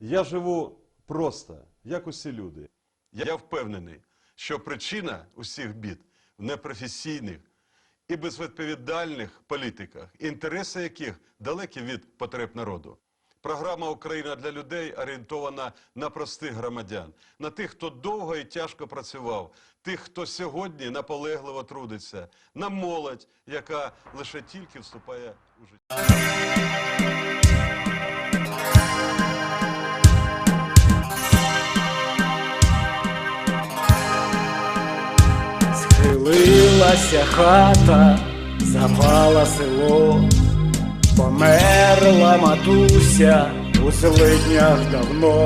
Я живу просто, як усі люди. Я впевнений, що причина усіх бід в непрофесійних і безвідповідальних політиках, інтереси яких далекі від потреб народу. Програма Україна для людей орієнтована на простих громадян, на тих, хто довго і тяжко працював, тих, хто сьогодні наполегливо трудиться, на молодь, яка лише тільки вступає у життя. Схилилася хата, запала село, померла матуся у злиднях давно,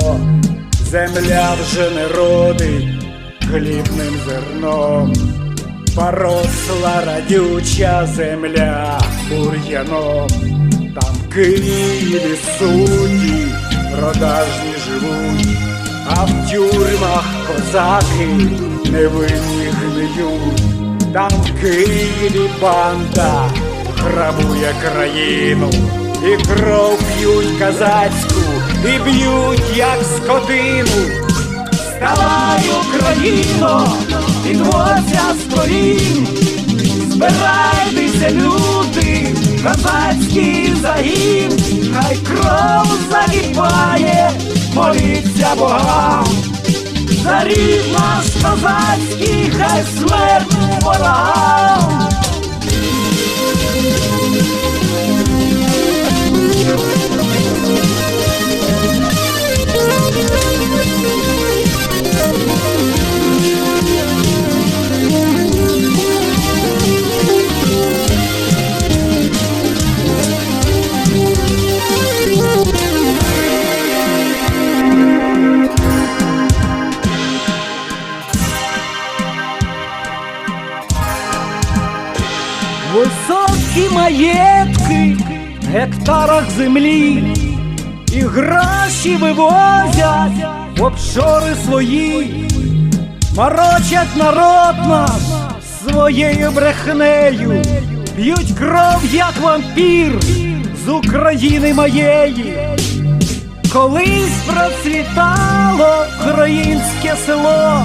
земля вже не родить хлібним зерном, поросла радюча земля бур'яном, там Києві судді продажні живуть. А в тюрмах козаки невинні гниють, там в Києві банда грабує країну, і кров п'ють казацьку, і б'ють, як скотину. Вставай, Україно, підводься з колін, збирайтеся, люди, козацький загін, хай кров загибає, моліться Богам, за рід наш козацький, хай смерть 过来。Високі маєтки, в гектарах землі, і гроші вивозять в обшори свої, морочать народ наш своєю брехнею, п'ють кров, як вампір з України моєї. Колись процвітало українське село.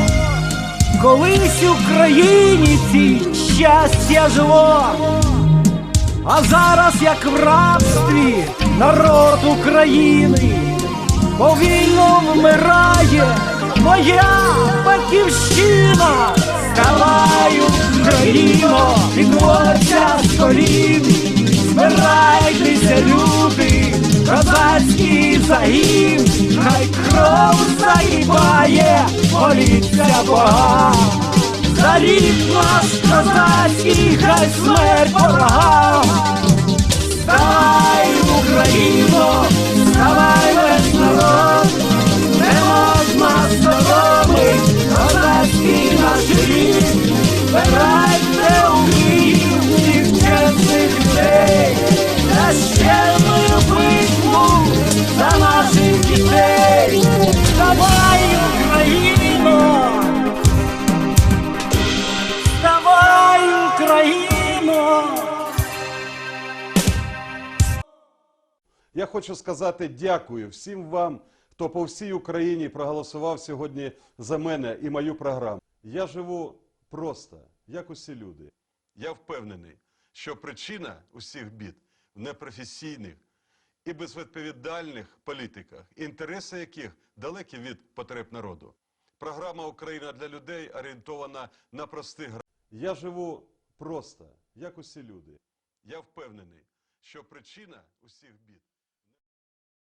Колись Україні цій щастя жило, а зараз, як в рабстві, народ України. Повільно вмирає моя батьківщина. Вставай, Україно, підводься з колін, збирайтеся, люди, козацький загін, хай кров загибає, моліться Бога. За рік наш козацький, хай смерть ворогам. Я хочу сказати дякую всім вам, хто по всій Україні проголосував сьогодні за мене і мою програму. Я живу просто, як усі люди. Я впевнений, що причина усіх бід в непрофесійних і безвідповідальних політиках, інтереси яких далекі від потреб народу. Програма Україна для людей орієнтована на простих громадян. Я живу просто, як усі люди. Я впевнений, що причина усіх бід